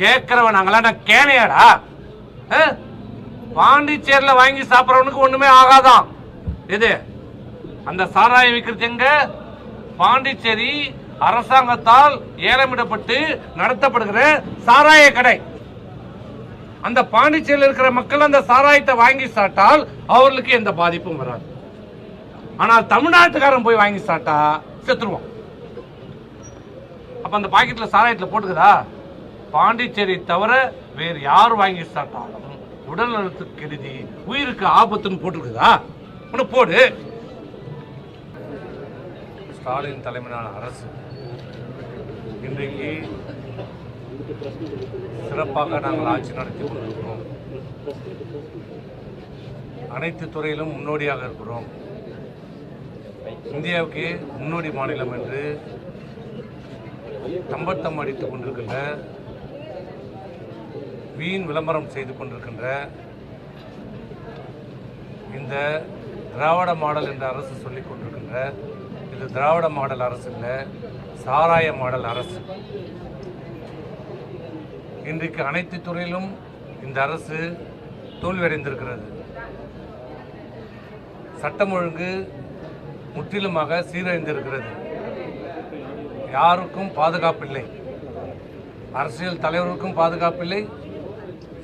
கேட்கறவன் நாங்களா நான் கேனையாடா வாங்கி சாப்பிட்றவனுக்கு ஒண்ணுமே ஆகாதான் இது அந்த சாராயம் விற்கிறது எங்க? பாண்டிச்சேரி அரசாங்கத்தால் ஏலமிடப்பட்டு நடத்தப்படுகிற சாராய கடை. அந்த பாண்டிச்சேரியில் இருக்கிற மக்கள் அந்த சாராயத்தை வாங்கி சாப்பிட்டால் அவர்களுக்கு எந்த பாதிப்பும் வராது. ஆனால் தமிழ்நாட்டுக்காரன் போய் வாங்கி சாப்பிட்டா செத்துருவான். அப்ப அந்த பாக்கெட்ல சாராயத்துல போட்டுக்குதா? பாண்டிச்சேரி தவிர வேறு யார் வாங்கி சாப்பிட்டாலும் உடல் நலத்துக்கு கெடுதி உயிருக்கு ஆபத்துன்னு போட்டுருக்குதா? ஒன்று போடு. ஸ்டாலின் தலைமையிலான அரசு இன்றைக்கு சிறப்பாக நாங்கள் ஆட்சி நடத்தி கொண்டிருக்கிறோம். அனைத்து துறையிலும் முன்னோடியாக இருக்கிறோம். இந்தியாவுக்கு முன்னோடி மாநிலம் என்று தம்பட்டம் அடித்துக் கொண்டிருக்கின்ற வீண் விளம்பரம் செய்து கொண்டிருக்கின்ற இந்த திராவிட மாடல் என்ற அரசு சொல்லிக் கொண்டிருக்கின்ற இது திராவிட மாடல் அரசு இல்லை சாராய மாடல் அரசு. இன்றைக்கு அனைத்து துறையிலும் இந்த அரசு தோல்வியடைந்திருக்கிறது. சட்டம் ஒழுங்கு முற்றிலுமாக சீரழிந்திருக்கிறது. யாருக்கும் பாதுகாப்பில்லை. அரசியல் தலைவருக்கும் பாதுகாப்பில்லை.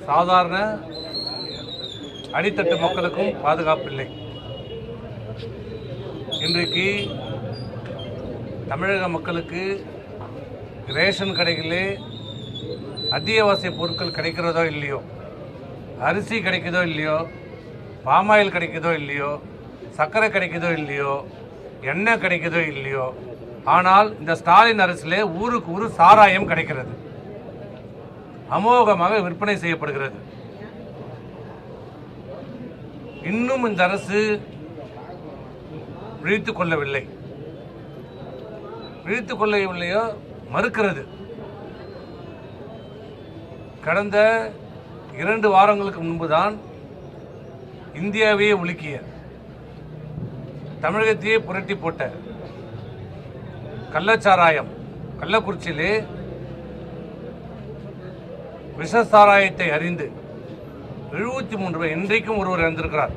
சாதாரண அடித்தட்டு மக்களுக்கும் பாதுகாப்பில்லை இன்றைக்கு தமிழக மக்களுக்கு ரேஷன் கடைகளிலே அத்தியாவசிய பொருட்கள் கிடைக்கிறதோ இல்லையோ அரிசி கிடைக்குதோ இல்லையோ பாமாயில் கிடைக்குதோ இல்லையோ சர்க்கரை கிடைக்குதோ இல்லையோ எண்ணெய் கிடைக்குதோ இல்லையோ ஆனால் இந்த ஸ்டாலின் அரசிலே ஊருக்கு ஊர் சாராயம் கிடைக்கிறது. அமோகமாக விற்பனை செய்யப்படுகிறது. இன்னும் இந்த அரசு விழித்துக் கொள்ளவில்லை. விழித்துக் கொள்ளவில்லையோ மறுக்கிறது. கடந்த இரண்டு வாரங்களுக்கு முன்புதான் இந்தியாவையே உலுக்கிய தமிழகத்தையே புரட்டி போட்ட கள்ளச்சாராயம் கள்ளக்குறிச்சியிலே விஷ சாராயத்தை அறிந்து எழுபத்தி மூன்று பேர் இன்றைக்கும் ஒருவர் இறந்திருக்கிறார்.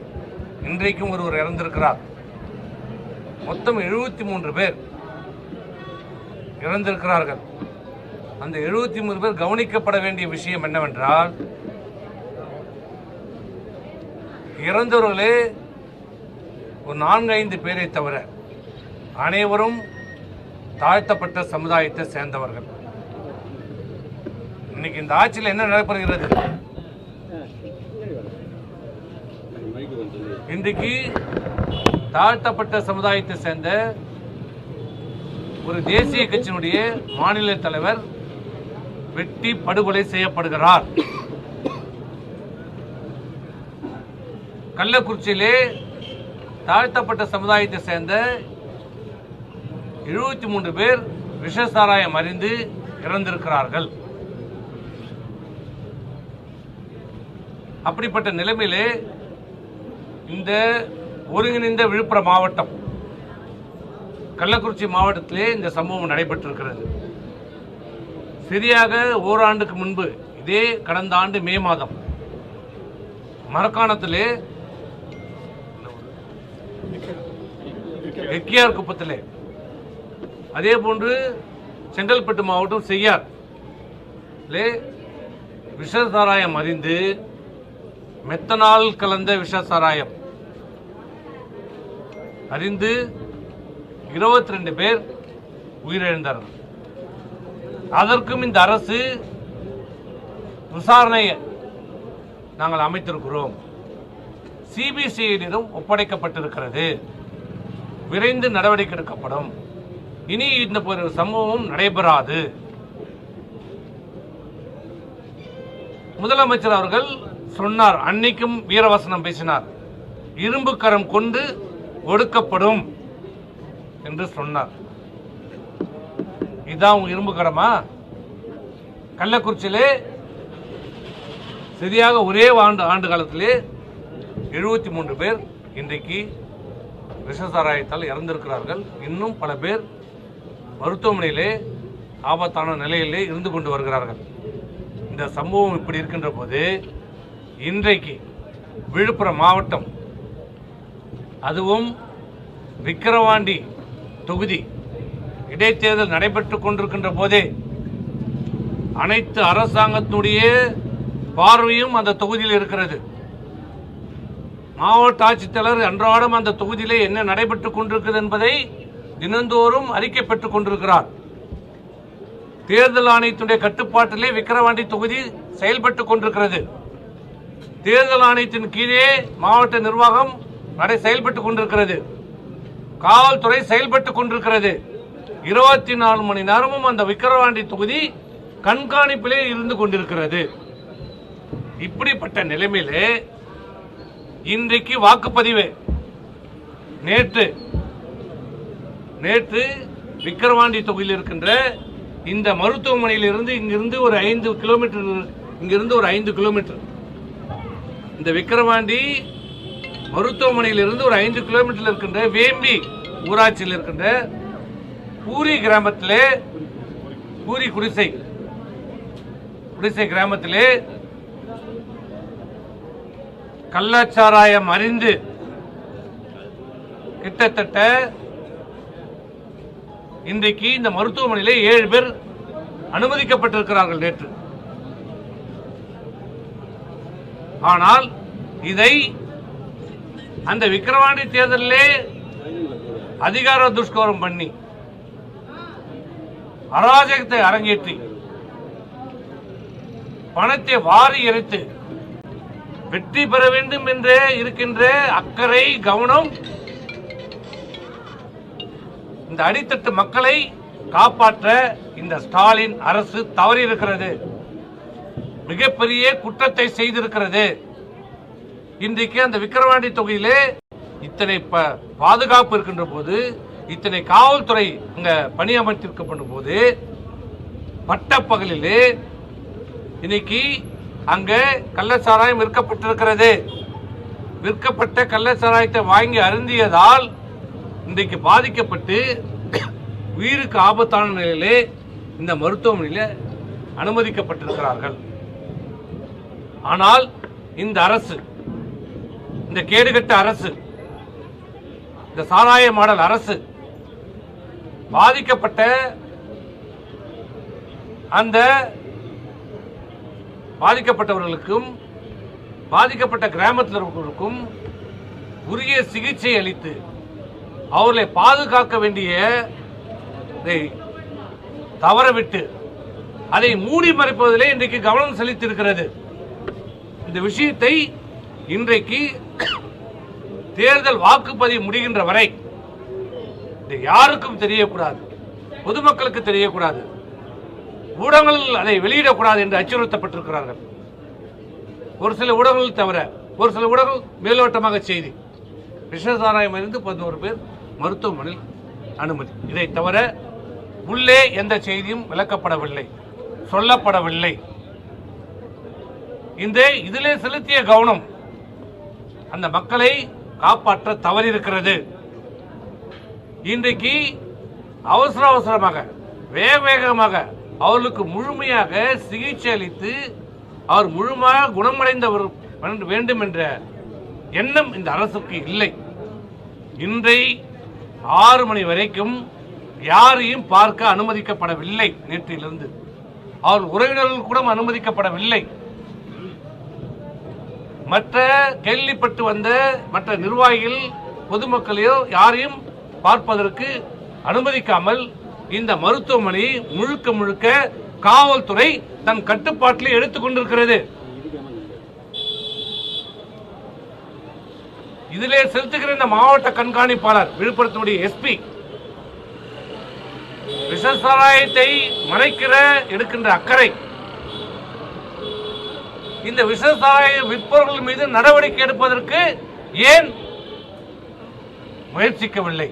இன்றைக்கும் ஒருவர் இறந்திருக்கிறார். மொத்தம் எழுபத்தி மூன்று பேர் இறந்திருக்கிறார்கள். அந்த எழுபத்தி மூணு பேர் கவனிக்கப்பட வேண்டிய விஷயம் என்னவென்றால் இறந்தவர்களே ஒரு நான்கு ஐந்து பேரை தவிர அனைவரும் தாழ்த்தப்பட்ட சமுதாயத்தை சேர்ந்தவர்கள். இன்னைக்கு இந்த ஆட்சியில் என்ன நடைபெறுகிறது இன்றைக்கு தாழ்த்தப்பட்ட சமுதாயத்தை சேர்ந்த ஒரு தேசிய கட்சியினுடைய மாநில தலைவர் வெட்டி படுகொலை செய்யப்படுகிறார். கள்ளக்குறிச்சியிலே தாழ்த்தப்பட்ட சமுதாயத்தை சேர்ந்த எழுபத்தி மூன்று பேர் விஷ சாராயம் அறிந்து இறந்திருக்கிறார்கள். அப்படிப்பட்ட நிலைமையிலே இந்த ஒருங்கிணைந்த விழுப்புரம் மாவட்டம் கள்ளக்குறிச்சி மாவட்டத்திலே இந்த சம்பவம் நடைபெற்றிருக்கிறது. சரியாக ஓராண்டுக்கு முன்பு இதே கடந்த ஆண்டு மே மாதம் மரக்காணத்திலே எக்கியார் குப்பத்திலே அதே போன்று செங்கல்பட்டு மாவட்டம் செய்யார் விஷசாராயம் அறிந்து மெத்தனால் கலந்த விஷ சாராயம் அறிந்து இருபத்தி ரெண்டு பேர் உயிரிழந்தார்கள் அதற்கும் இந்த அரசு விசாரணையை நாங்கள் அமைத்திருக்கிறோம். சிபிசிஐடியிடம் ஒப்படைக்கப்பட்டிருக்கிறது. விரைந்து நடவடிக்கை எடுக்கப்படும். இனி இந்த ஒரு சம்பவம் நடைபெறாது. முதலமைச்சர் அவர்கள் சொன்னார். அன்னைக்கும் வீரவசனம் பேசினார். இரும்பு கரம் கொண்டு ஒடுக்கப்படும் என்று சொன்னார். இதான் உங்க இரும்பு கரமா? கள்ளக்குறிச்சியிலே சரியாக ஒரே ஆண்டு ஆண்டு காலத்திலே எழுபத்தி மூன்று பேர் இன்றைக்கு விஷ சாராயத்தால் இறந்திருக்கிறார்கள். இன்னும் பல பேர் மருத்துவமனையிலே ஆபத்தான நிலையிலே இருந்து கொண்டு வருகிறார்கள். இந்த சம்பவம் இப்படி இருக்கின்ற போது இன்றைக்கு விழுப்புரம் மாவட்டம் அதுவும் விக்கிரவாண்டி தொகுதி. இடைத்தேர்தல் நடைபெற்றுக் கொண்டிருக்கின்ற போதே அனைத்து அரசாங்கத்தினுடைய பார்வையும் அந்த தொகுதியில் இருக்கிறது. மாவட்ட ஆட்சித்தலைவர் அன்றாடம் அந்த தொகுதியிலே என்ன நடைபெற்றுக் கொண்டிருக்கிறது என்பதை தினந்தோறும் அறிக்கை பெற்றுக் கொண்டிருக்கிறார். தேர்தல் ஆணையத்துடைய கட்டுப்பாட்டிலே விக்கிரவாண்டி தொகுதி செயல்பட்டுக் கொண்டிருக்கிறது. தேர்தல் ஆணையத்தின் கீழே மாவட்ட நிர்வாகம் நடை செயல்பட்டுக் கொண்டிருக்கிறது. காவல்துறை செயல்பட்டுக் கொண்டிருக்கிறது. இருபத்தி நாலு மணி நேரமும் அந்த விக்கிரவாண்டி தொகுதி கண்காணிப்பிலே இருந்து கொண்டிருக்கிறது. இப்படிப்பட்ட நிலைமையிலே இன்றைக்கு வாக்குப்பதிவு நேற்று நேற்று விக்கிரவாண்டி தொகுதியில் இருக்கின்ற இந்த மருத்துவமனையில் இருந்து இங்கிருந்து ஒரு ஐந்து கிலோமீட்டர் இங்கிருந்து ஒரு ஐந்து கிலோமீட்டர் இந்த விக்கிரவாண்டி மருத்துவமனையிலிருந்து ஒரு ஐந்து கிலோமீட்டரில் இருக்கின்ற வேம்பி ஊராட்சியில் இருக்கின்ற பூரி கிராமத்திலே பூரி குடிசை குடிசை கிராமத்திலே கள்ளச்சாராயம் அறிந்து கிட்டத்தட்ட இன்றைக்கு இந்த மருத்துவமனையில் ஏழு பேர் அனுமதிக்கப்பட்டிருக்கிறார்கள் நேற்று. ஆனால் இதை அந்த விக்கிரவாண்டி தேர்தலிலே அதிகார துஷ்கரம் பண்ணி அராஜகத்தை அரங்கேற்றி பணத்தை வாரி இறைத்து வெற்றி பெற வேண்டும் என்றே இருக்கின்ற அக்கறை கவனம் இந்த அடித்தட்டு மக்களை காப்பாற்ற இந்த ஸ்டாலின் அரசு தவறியிருக்கிறது. மிகப்பெரிய குற்றத்தை செய்திருக்கிறது. இன்றைக்கு அந்த விக்கிரவாண்டி தொகையிலே இத்தனை ப- பாதுகாப்பு இருக்கின்ற போது இத்தனை காவல்துறை அங்க பணியமர்த்திருக்கப்படும் போது பட்டப்பகலிலே இன்னைக்கு அங்க கள்ளச்சாராயம் விற்கப்பட்டிருக்கிறது. விற்கப்பட்ட கள்ளச்சாராயத்தை வாங்கி அருந்தியதால் இன்றைக்கு பாதிக்கப்பட்டு உயிருக்கு ஆபத்தான நிலையிலே இந்த மருத்துவமனையில் அனுமதிக்கப்பட்டிருக்கிறார்கள். ஆனால் இந்த அரசு இந்த கேடுகட்ட அரசு இந்த சாராய மாடல் அரசு பாதிக்கப்பட்ட அந்த பாதிக்கப்பட்டவர்களுக்கும் பாதிக்கப்பட்ட கிராமத்தில் இருக்கிறவர்களுக்கும் உரிய சிகிச்சை அளித்து அவர்களை பாதுகாக்க வேண்டிய இதை தவறவிட்டு அதை மூடி மறைப்பதிலே இன்றைக்கு கவனம் செலுத்தியிருக்கிறது. இந்த விஷயத்தை இன்றைக்கு தேர்தல் வாக்குப்பதிவு முடிகின்ற வரை இது யாருக்கும் தெரியக்கூடாது. பொதுமக்களுக்கு தெரியக்கூடாது. ஊடகங்கள் அதை வெளியிடக்கூடாது என்று அச்சுறுத்தப்பட்டிருக்கிறார்கள். ஒரு சில ஊடகங்கள் தவிர ஒரு சில ஊடகங்கள் மேலோட்டமாக செய்தி. விஷசாராயம் இருந்து பதினோரு பேர் மருத்துவமனையில் அனுமதி. இதை தவிர உள்ளே எந்த செய்தியும் விளக்கப்படவில்லை சொல்லப்படவில்லை. இந்த இதிலே செலுத்திய கவனம் அந்த மக்களை காப்பாற்ற தவறியிருக்கிறது. இன்றைக்கு அவசர அவசரமாக வேக வேகமாக அவர்களுக்கு முழுமையாக சிகிச்சை அளித்து அவர் முழுமையாக குணமடைந்தவர் வேண்டும்- வேண்டும் என்ற எண்ணம் இந்த அரசுக்கு இல்லை. இன்றை ஆறு மணி வரைக்கும் யாரையும் பார்க்க அனுமதிக்கப்படவில்லை நேற்றிலிருந்து. அவர் உறவினர்கள் கூட அனுமதிக்கப்படவில்லை. மற்ற கேள்விப்பட்டு வந்த மற்ற நிர்வாகிகள் பொதுமக்களையோ யாரையும் பார்ப்பதற்கு அனுமதிக்காமல் இந்த மருத்துவமனை முழுக்க முழுக்க காவல்துறை தன் கட்டுப்பாட்டில் எடுத்துக்கொண்டிருக்கிறது இதிலே செலுத்துகிற இந்த மாவட்ட கண்காணிப்பாளர் விழுப்புரத்தினுடைய எஸ்பி விஷசாராயத்தை மறைக்கிற எடுக்கின்ற அக்கறை இந்த விவசாய விற்பவர்கள் மீது நடவடிக்கை எடுப்பதற்கு ஏன் முயற்சிக்கவில்லை?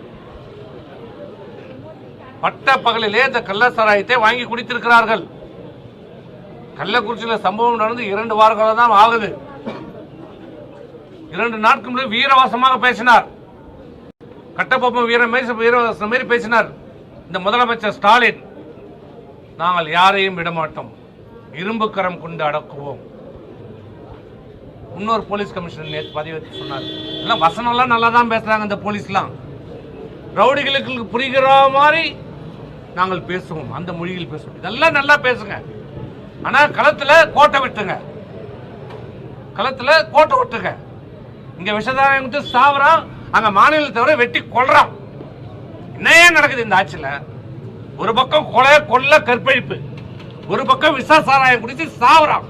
பட்ட பகலிலே இந்த கள்ளசாராயத்தை வாங்கி குடித்திருக்கிறார்கள். கள்ளக்குறிச்சியில் சம்பவம் நடந்து இரண்டு வாரங்கள் தான் ஆகுது. இரண்டு நாட்கள் முன்னாடி வீரவாசமாக பேசினார். கட்டபொம்மன் வீர வீரவாசம் மாரி பேசினார். இந்த முதலமைச்சர் ஸ்டாலின் நாங்கள் யாரையும் விடமாட்டோம். இரும்புக்கரம் கொண்டு அடக்குவோம். இன்னொரு போலீஸ் கமிஷனர் நேற்று பதிவு சொன்னார். எல்லாம் வசனம்லாம் நல்லா தான் பேசுகிறாங்க இந்த போலீஸ்லாம். ரவுடிகளுக்கு புரிகிற மாதிரி நாங்கள் பேசுவோம். அந்த மொழியில் பேசுவோம். இதெல்லாம் நல்லா பேசுங்க. ஆனால் களத்தில் கோட்டை விட்டுங்க. களத்தில் கோட்டை விட்டுங்க இங்கே விஷதாரம் வந்து சாவறான். அங்கே மாநிலத்தை தவிர வெட்டி கொள்றான் என்னையே நடக்குது இந்த ஆட்சியில்? ஒரு பக்கம் கொலை கொல்ல கற்பழிப்பு. ஒரு பக்கம் விசா சாராயம் குடிச்சு சாவறான்.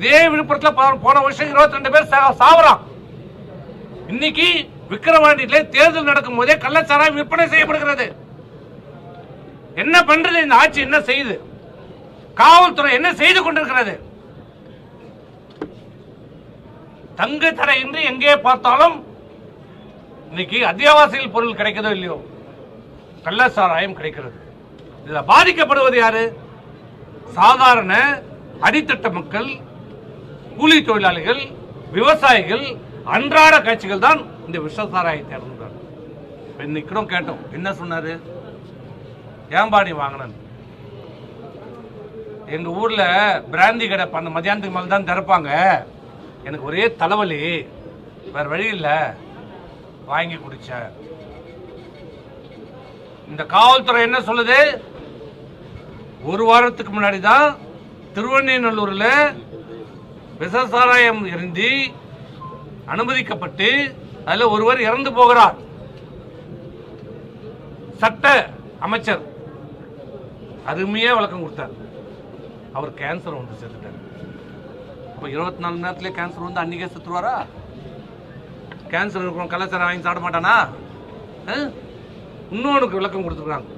இதே விழுப்புரத்துல போன வருஷம் 22 பேர் சா- சாவறான். இன்னைக்கு விக்கிரவாண்டியில தேர்தல் நடக்கும் போதே கள்ளச்சாராயம் விற்பனை செய்யப்படுகிறது. என்ன பண்றது இந்த ஆட்சி? என்ன செய்யுது? காவல்துறை என்ன செய்து கொண்டிருக்கிறது? தங்கு தடையின்றி எங்கே பார்த்தாலும் இன்னைக்கு அத்தியாவசிய பொருள் கிடைக்கதோ இல்லையோ? கள்ளச்சாராயம் கிடைக்கிறது. இதுல பாதிக்கப்படுவது யாரு? சாதாரண அடித்தட்ட மக்கள் கூலி தொழிலாளிகள் விவசாயிகள் அன்றாட கட்சிகள் தான் இந்த விஷசாராயத்தை இறந்தார் இன்னைக்கு கேட்டோம் என்ன சொன்னாரு? ஏம்பாடி வாங்கினேன் எங்க ஊர்ல பிராந்தி கடை பண்ண மதியானத்துக்கு மேல தான் திறப்பாங்க. எனக்கு ஒரே தலைவலி. வேற வழி இல்லை. வாங்கி குடித்தேன் இந்த காவல்துறை என்ன சொல்லுது? ஒரு வாரத்துக்கு முன்னாடி தான் திருவண்ணைநல்லூர்ல விசசாராயம் இருந்து அனுமதிக்கப்பட்டு அதுல ஒருவர் இறந்து போகிறார். சட்ட அமைச்சர் அருமையாக விளக்கம் கொடுத்தார். அவர் கேன்சர் வந்து செத்துட்டார் அப்போ இருபத்தி நாலு நேரத்துல கேன்சர் வந்து அன்னைக்கே செத்துருவாரா? கேன்சர் இருக்கிறவங்க கலாச்சாரம் வாங்கி சாப்பிட மாட்டானா? அஹ்? விளக்கம் கொடுத்துருக்காங்க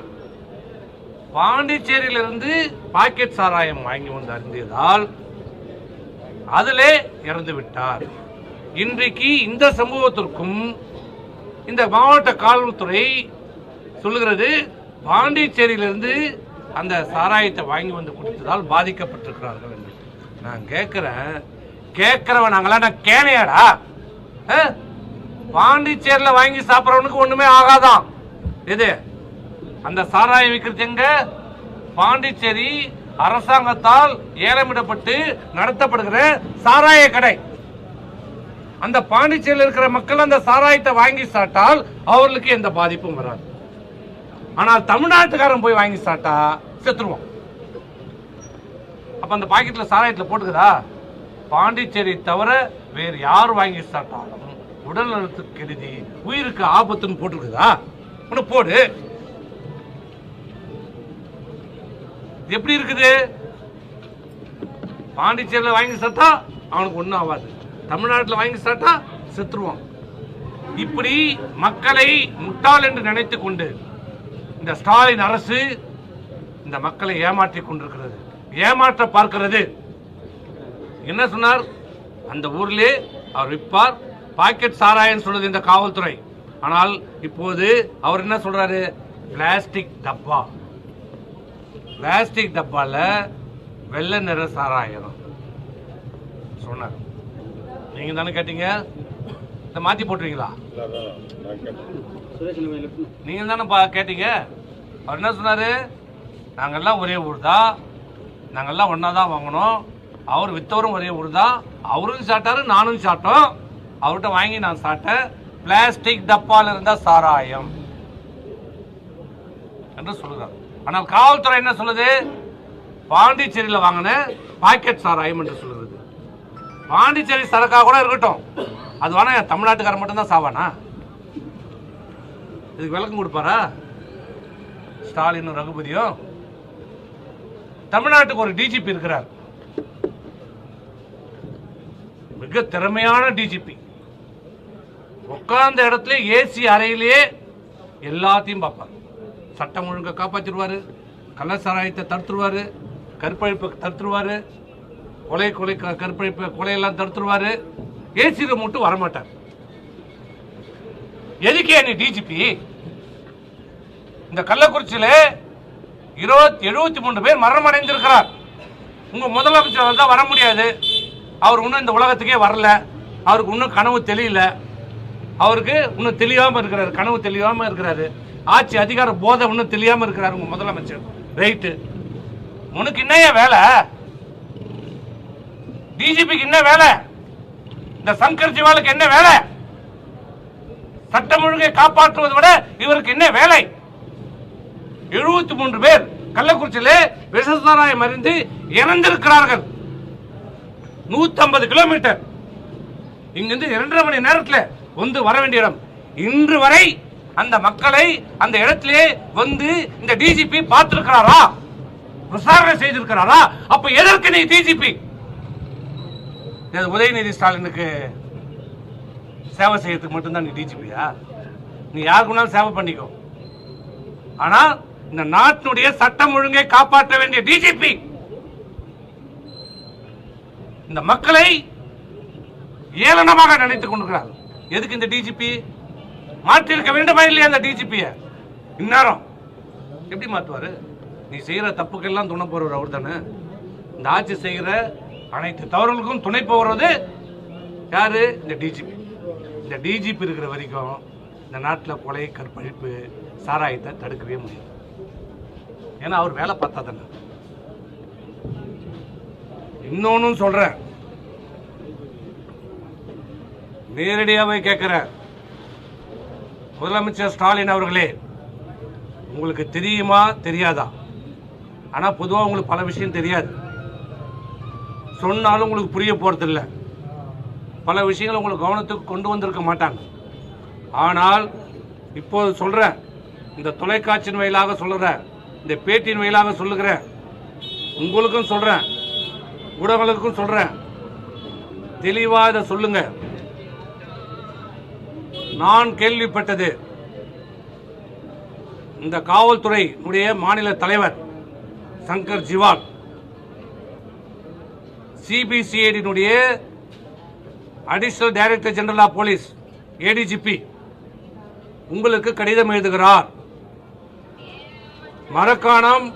பாண்டிச்சேரியிலிருந்து பாக்கெட் சாராயம் வாங்கி வந்து அருந்தியதால் அதிலே இறந்து விட்டார் இன்றைக்கு இந்த சமூகத்திற்கும் இந்த மாவட்ட காவல்துறை சொல்லுகிறது பாண்டிச்சேரியிலிருந்து அந்த சாராயத்தை வாங்கி வந்து கொடுத்ததால் பாதிக்கப்பட்டிருக்கிறார்கள் என்று. நான் கேட்கிறேன் கேட்குறவன் நாங்களாம் நான் கேனையாடா? பாண்டிச்சேரியில் வாங்கி சாப்பிட்றவனுக்கு ஒன்றுமே ஆகாதான் இது அந்த சாராயம் விற்கிறது எங்க? பாண்டிச்சேரி அரசாங்கத்தால் ஏலமிடப்பட்டு நடத்தப்படுகிற சாராய கடை. அந்த பாண்டிச்சேரியில் இருக்கிற மக்கள் அந்த சாராயத்தை வாங்கி சாப்பிட்டால் அவர்களுக்கு எந்த பாதிப்பும் வராது. ஆனால் தமிழ்நாட்டுக்காரன் போய் வாங்கி சாப்பிட்டா செத்துருவோம் அப்ப அந்த பாக்கெட்ல சாராயத்தில் போட்டுக்குதா? பாண்டிச்சேரி தவிர வேறு யார் வாங்கி சாப்பிட்டாலும் உடல் நலத்துக்கு கெடுதி உயிருக்கு ஆபத்துன்னு போட்டிருக்குதா ஒன்று போடு. எப்படி இருக்குது? பாண்டிச்சேரியில் வாங்கி சாப்பிட்டா அவனுக்கு ஒன்றும் ஆகாது. தமிழ்நாட்டில் வாங்கி சாப்பிட்டா செத்துருவான். இப்படி மக்களை முட்டாள் என்று நினைத்து கொண்டு இந்த ஸ்டாலின் அரசு இந்த மக்களை ஏமாற்றிக் கொண்டிருக்கிறது. ஏமாற்ற பார்க்கிறது. என்ன சொன்னார்? அந்த ஊரிலே அவர் விற்பார். பாக்கெட் சாராயன்னு சொல்லுது இந்த காவல்துறை. ஆனால் இப்போது அவர் என்ன சொல்றாரு? பிளாஸ்டிக் டப்பா. பிளாஸ்டிக் டப்பால வெள்ளை நிற சாராயம். சொன்னார். நீங்க தானே கேட்டீங்க? இதை மாத்தி போட்டுருவீங்களா? நீங்க தானே பா- கேட்டீங்க? அவர் என்ன சொன்னாரு? நாங்கெல்லாம் ஒரே ஊர் தான் நாங்கெல்லாம் ஒன்றா தான் வாங்கினோம் அவர் வித்தவரும் ஒரே ஊர் தான் அவரும் சாப்பிட்டாரு நானும் சாப்பிட்டோம். அவர்கிட்ட வாங்கி நான் சாப்பிட்டேன். பிளாஸ்டிக் டப்பால இருந்தால் சாராயம். என்று சொல்லுறார் ஆனால் காவல்துறை என்ன சொல்லுது? பாண்டிச்சேரியில் வாங்கின பாக்கெட் சாராயம் என்று சொல்லுறது பாண்டிச்சேரி சரக்காக கூட இருக்கட்டும். அது வேணா என் தமிழ்நாட்டுக்காரன் மட்டும்தான் சாவானா? இதுக்கு விளக்கம் கொடுப்பாரா? ஸ்டாலினும் ரகுபதியும். தமிழ்நாட்டுக்கு ஒரு டிஜிபி இருக்கிறார். மிக திறமையான டிஜிபி உட்கார்ந்த இடத்துல ஏசி அறையிலேயே எல்லாத்தையும் பார்ப்பார். சட்டம் ஒழுங்கை காப்பாற்றிடுவார் கள்ளச்சாராயத்தை தடுத்துருவாரு கற்பழிப்பை தடுத்துருவாரு கொலை கொலை க- கற்பழிப்பு கொலையெல்லாம் தடுத்துருவாரு. ஏசியில் மட்டும் வரமாட்டார். எதுக்கே நீ டிஜிபி இந்த கள்ளக்குறிச்சியில் இருபத்தி எழுபத்தி மூன்று பேர் மரணம் அடைந்திருக்கிறார். உங்கள் முதலமைச்சர் தான் வர முடியாது. அவர் இன்னும் இந்த உலகத்துக்கே வரல. அவருக்கு இன்னும் கனவு தெரியல அவருக்கு இன்னும் தெளிவாமல் இருக்கிறாரு கனவு தெளிவாமல் இருக்கிறாரு. ஆட்சி அதிகார போதை ஒன்றும் தெரியாம இருக்கிறாரு உங்க முதலமைச்சர். ரைட்டு உனக்கு என்னையா வேலை? டிஜிபிக்கு என்ன வேலை? இந்த சங்கர் ஜிவாலுக்கு என்ன வேலை? சட்டம் ஒழுங்கை காப்பாற்றுவதை விட இவருக்கு என்ன வேலை? எழுபத்தி மூன்று பேர் கள்ளக்குறிச்சியில விஷசாராயம் அறிந்து இறந்திருக்கிறார்கள். 150 கிலோமீட்டர் இங்கிருந்து இரண்டரை மணி நேரத்தில் வந்து வர வேண்டிய இடம். இன்று வரை அந்த மக்களை அந்த இடத்திலே வந்து இந்த டிஜிபி பார்த்திருக்கிறாரா? விசாரணை செய்திருக்கிறாரா? அப்ப எதற்கு நீ டிஜிபி உதயநிதி ஸ்டாலினுக்கு சேவை செய்யறதுக்கு மட்டும்தான் நீ டிஜிபியா நீ யாருக்குனாலும் சேவை பண்ணிக்கோ. ஆனா இந்த நாட்டினுடைய சட்டம் ஒழுங்கை காப்பாற்ற வேண்டிய டிஜிபி இந்த மக்களை ஏளனமாக நினைத்துக் கொண்டிருக்கிறார் எதுக்கு இந்த டிஜிபி மாற்றிருக்க வேண்டுமா இல்லையா அந்த டிஜிபிய இந்நேரம். எப்படி மாத்துவாரு? நீ செய்யற தப்புக்கெல்லாம் துணை போறவர் அவர் தானே இந்த ஆட்சி செய்கிற அனைத்து தவறுகளுக்கும் துணை போகிறது யாரு? இந்த டிஜிபி இந்த டிஜிபி இருக்கிற வரைக்கும் இந்த நாட்டில் கொலை கற்பழிப்பு சாராயத்தை தடுக்கவே முடியும் ஏன்னா அவர் வேலை பார்த்தா தானே. இன்னொன்னும் சொல்றேன். நேரடியாகவே கேட்கிறேன். முதலமைச்சர் ஸ்டாலின் அவர்களே உங்களுக்கு தெரியுமா தெரியாதா? ஆனால் பொதுவாக உங்களுக்கு பல விஷயம் தெரியாது. சொன்னாலும் உங்களுக்கு புரிய போகிறதில்ல பல விஷயங்கள் உங்களுக்கு கவனத்துக்கு கொண்டு வந்திருக்க மாட்டாங்க. ஆனால் இப்போது சொல்கிற இந்த தொலைக்காட்சியின் வயலாக சொல்லுறேன் இந்த பேட்டியின் வாயிலாக சொல்லுகிறேன் உங்களுக்கும் சொல்கிறேன் ஊடகங்களுக்கும் சொல்கிறேன் தெளிவாக இதை சொல்லுங்கள் நான் கேள்விப்பட்டது. இந்த காவல்துறையினுடைய மாநில தலைவர் Shankar Jiwal சிபிசிஐடியினுடைய additional director general of police ADGP உங்களுக்கு கடிதம் எழுதுகிறார். மரக்காணம்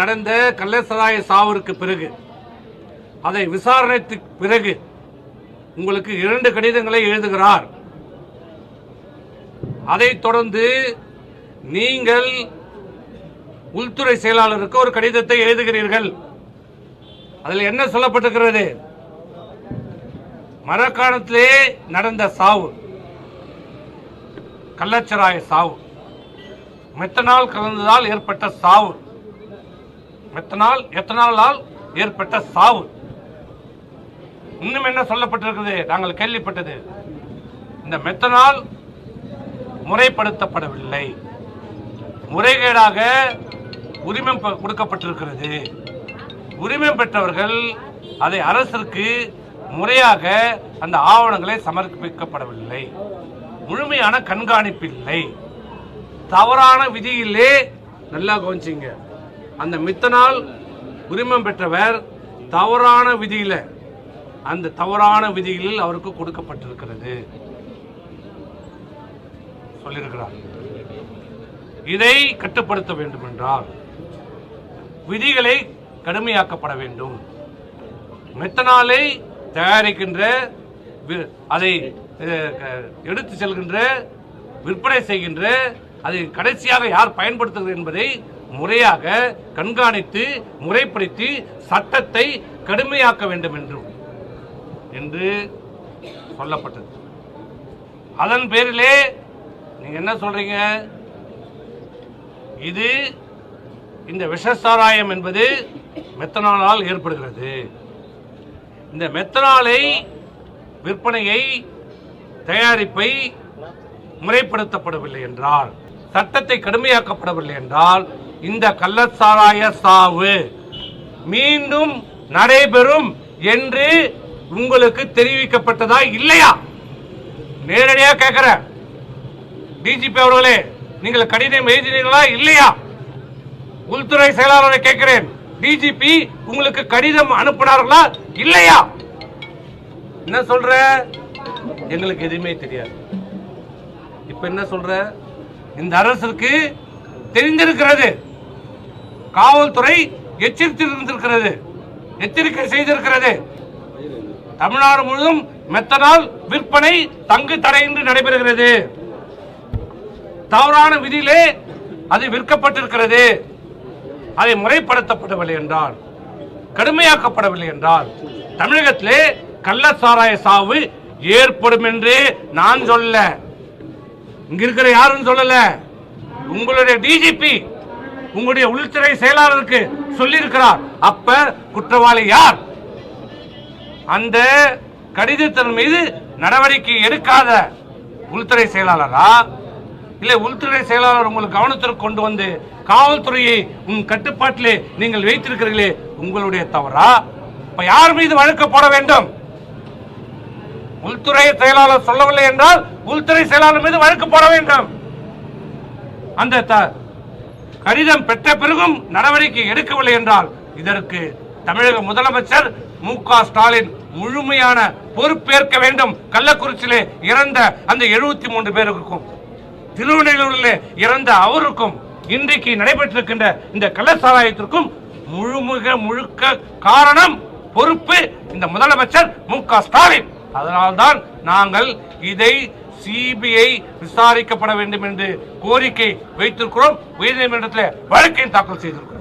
நடந்த கள்ளசராய சாவிற்கு பிறகு அதை விசாரணைக்கு பிறகு உங்களுக்கு இரண்டு கடிதங்களை எழுதுகிறார். அதைத் தொடர்ந்து நீங்கள் உள்துறை செயலாளருக்கு ஒரு கடிதத்தை எழுதுகிறீர்கள். அதில் என்ன சொல்லப்பட்டிருக்கிறது? மரக்காணத்திலே நடந்த சாவு கள்ளச்சராய சாவு மெத்தனால் கலந்ததால் ஏற்பட்ட சாவு மெத்தனால் எத்தனாலால் ஏற்பட்ட சாவு. இன்னும் என்ன சொல்லப்பட்டிருக்கிறது? நாங்கள் கேள்விப்பட்டது. இந்த மெத்தனால் முறைப்படுத்தப்படவில்லை. முறைகேடாக உரிமம் கொடுக்கப்பட்டிருக்கிறது. உரிமம் பெற்றவர்கள் அதை அரசிற்கு முறையாக அந்த ஆவணங்களை சமர்ப்பிக்கப்படவில்லை. முழுமையான கண்காணிப்பு இல்லை தவறான விதியிலே நல்லா கவனிச்சிங்க. அந்த மித்தனால் உரிமம் பெற்றவர் தவறான விதியில அந்த தவறான விதிகளில் அவருக்கு கொடுக்கப்பட்டிருக்கிறது. சொல்லியிருக்கிறார். இதை கட்டுப்படுத்த வேண்டும் என்றால் விதிகளை கடுமையாக்கப்பட வேண்டும். மெத்தனாலை தயாரிக்கின்ற வி- அதை எடுத்து செல்கின்ற விற்பனை செய்கின்ற அதை கடைசியாக யார் பயன்படுத்துகிறது என்பதை முறையாக கண்காணித்து முறைப்படுத்தி சட்டத்தை கடுமையாக்க வேண்டும் என்றும் என்று சொல்லப்பட்டது. அதன் பேரிலே நீங்கள் என்ன சொல்கிறீங்க இது இந்த விஷசாராயம் என்பது மெத்தனாலால் ஏற்படுகிறது. இந்த மெத்தனாலை விற்பனையை தயாரிப்பை முறைப்படுத்தப்படவில்லை என்றால் சட்டத்தை கடுமையாக்கப்படவில்லை என்றால் இந்த கள்ளச்சாராய சாவு மீண்டும் நடைபெறும் என்று உங்களுக்கு தெரிவிக்கப்பட்டதா இல்லையா? நேரடியாக கேட்கிறேன் டிஜிபி அவர்களே நீங்கள் கடிதம் எழுதினீர்களா இல்லையா? உள்துறை செயலாளரை கேட்கிறேன். டிஜிபி உங்களுக்கு கடிதம் அனுப்பினார்களா இல்லையா? என்ன சொல்ற? எங்களுக்கு எதுவுமே தெரியாது. இப்ப என்ன சொல்ற? இந்த அரசுக்கு தெரிந்திருக்கிறது. காவல்துறை எச்சரித்திருந்திருக்கிறது எச்சரிக்கை செய்திருக்கிறது. தமிழ்நாடு முழுவதும் மெத்தனால் விற்பனை தங்கு தடையின்றி நடைபெறுகிறது. தவறான விதியிலே அது விற்கப்பட்டிருக்கிறது. அதை முறைப்படுத்தப்படவில்லை என்றால் கடுமையாக்கப்படவில்லை என்றால் தமிழகத்திலே கள்ள சாராய சாவு ஏற்படும் என்று நான் சொல்லல. இங்க இருக்கிற யாரும் சொல்லல. உங்களுடைய டிஜிபி உங்களுடைய உள்துறை செயலாளருக்கு சொல்லியிருக்கிறார். அப்ப குற்றவாளி யார்? அந்த கடிதத்தின் மீது நடவடிக்கை எடுக்காத உள்துறை செயலாளரா? இல்லை உள்துறை செயலாளர் உங்கள் கவனத்திற்கு கொண்டு வந்து காவல்துறையை உன் கட்டுப்பாட்டிலே நீங்கள் வைத்திருக்கிறீர்களே உங்களுடைய தவறா? இப்ப யார் மீது வழக்கு போட வேண்டும்? உள்துறை செயலாளர் சொல்லவில்லை என்றால் உள்துறை செயலாளர் மீது வழக்கு போட வேண்டும். அந்த த- கடிதம் பெற்ற பிறகும் நடவடிக்கை எடுக்கவில்லை என்றால் இதற்கு தமிழக முதலமைச்சர் மு க ஸ்டாலின் முழுமையான பொறுப்பேற்க வேண்டும். கள்ளக்குறிச்சியிலே இறந்த அந்த எழுபத்தி மூன்று பேருக்கும். திருவண்ணூரிலே இறந்த அவருக்கும் இன்றைக்கு நடைபெற்றிருக்கின்ற இந்த கள்ளச்சாராயத்திற்கும் முழுமுக முழுக்க காரணம் பொறுப்பு இந்த முதலமைச்சர் மு க ஸ்டாலின். அதனால்தான் நாங்கள் இதை சிபிஐ விசாரிக்கப்பட வேண்டும் என்று கோரிக்கை வைத்திருக்கிறோம். உயர்நீதிமன்றத்தில் வழக்கை தாக்கல் செய்திருக்கிறோம்.